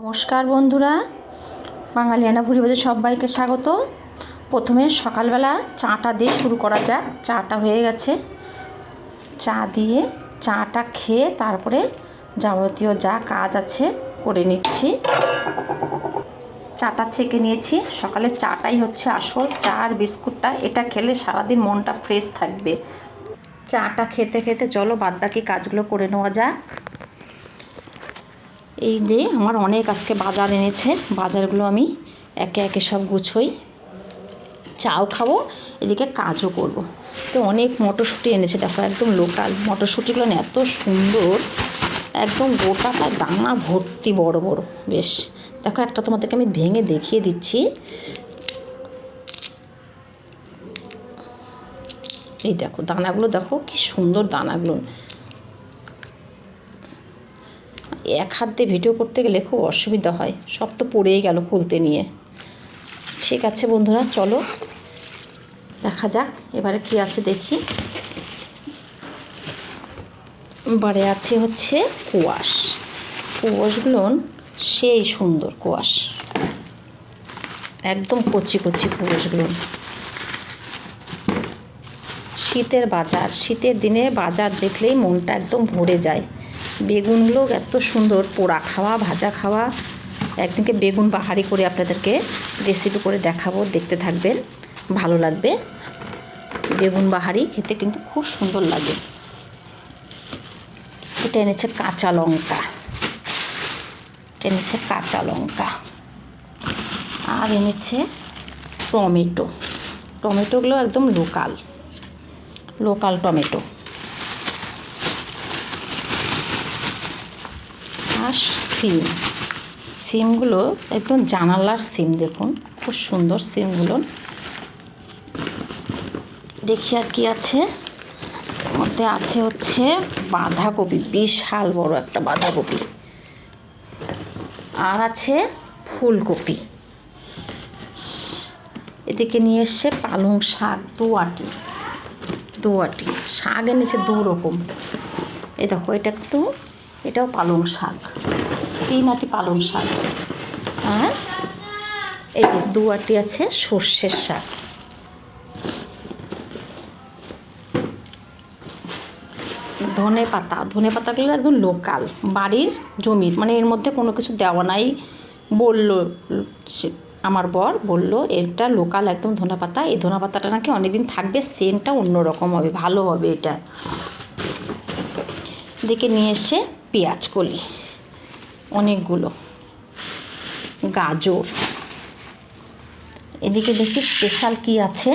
নমস্কার বন্ধুরা, বাঙালিয়ানা ভুরিবাজে সবাইকে স্বাগত। প্রথমে সকালবেলা চাটা দিয়ে শুরু করা যাক, চাটা হয়ে গেছে। চা দিয়ে চাটা খেয়ে তারপরে যাবতীয় যা কাজ আছে করে নিচ্ছি। চাটা ছেঁকে নিয়েছি। সকালে চাটাই হচ্ছে আসল, চা আর বিস্কুটটা। এটা খেলে সারাদিন মনটা ফ্রেশ থাকবে। চাটা খেতে খেতে চলো বাদবাকি কাজগুলো করে নেওয়া যাক। এই যে আমার অনেক আজকে বাজার এনেছে। বাজারগুলো আমি একে একে সব গুছোই। চাও খাব, এদিকে কাজও করব। তো অনেক মটরশুঁটি এনেছে, দেখো একদম লোকাল। মটরশুঁটিগুলো এত সুন্দর। একদম গোটা গোটাটা দানা ভর্তি বড় বড়, বেশ। দেখো একটা তোমাদেরকে আমি ভেঙে দেখিয়ে দিচ্ছি। এই দেখো দানাগুলো, দেখো কি সুন্দর দানাগুলো। এক হাত দিয়ে ভিডিও করতে গেলে খুব অসুবিধা হয়। সব তো পড়েই গেল খুলতে নিয়ে। ঠিক আছে বন্ধুরা, চলো। দেখা যাক, এবারে কি আছে দেখি। এবারে আছে হচ্ছে কুয়াশ। কুয়াশগুলো সেই সুন্দর কুয়াশ। একদম কচি কচি কুয়াশগুলো। শীতের বাজার। শীতের দিনে বাজার দেখলেই মনটা একদম ভরে যায়। বেগুনগুলো এত সুন্দর, পোড়া খাওয়া, ভাজা খাওয়া। একদিনকে বেগুন বাহারি করে আপনাদেরকে রেসিপি করে দেখাবো, দেখতে থাকবেন, ভালো লাগবে। বেগুন বাহারি খেতে কিন্তু খুব সুন্দর লাগে। এটা এনেছে কাঁচা লঙ্কা। এটা এনেছে কাঁচা লঙ্কা। আর এনেছে টমেটো। টমেটোগুলো একদম লোকাল লোকাল টমেটো। আর সিম। সিমগুলো একদম জানালার সিম দেখুন, খুব সুন্দর সিমগুলো। দেখি আর কি আছে। মধ্যে আছে হচ্ছে বাঁধাকপি, বিশাল বড় একটা বাঁধাকপি। আর আছে ফুলকপি। এদিকে নিয়ে এসছে পালং শাক, দু আটি। দু আটি শাক এনেছে দু রকম। এই দেখো, এটা একটু এটাও পালং শাক। তিন আটি পালং শাক। আর এই যে দু আটি আছে সর্ষের শাক। ধনে পাতা, ধনে পাতাগুলো একদম লোকাল বাড়ির জমির মানে এর মধ্যে কোনো কিছু দেওয়া নাই বলল আমার বর বলল, এটা লোকাল একদম ধনে পাতা এই ধনে পাতাটা নাকি অনেকদিন থাকবে সেন্টটা অন্যরকম হবে, ভালো হবে এটা। দেখে নিয়ে এসে পেঁয়াজ কলি, অনেকগুলো। গাজর। এদিকে দেখি স্পেশাল কি আছে?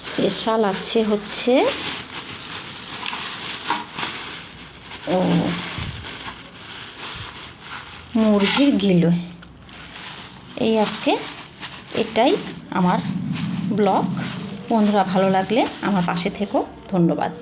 স্পেশাল আছে হচ্ছে, ও, মুরগির গিলো এই আজকে এটাই আমার ব্লগ। বন্ধুরা ভালো লাগলে আমার পাশে থেকো। ধন্যবাদ।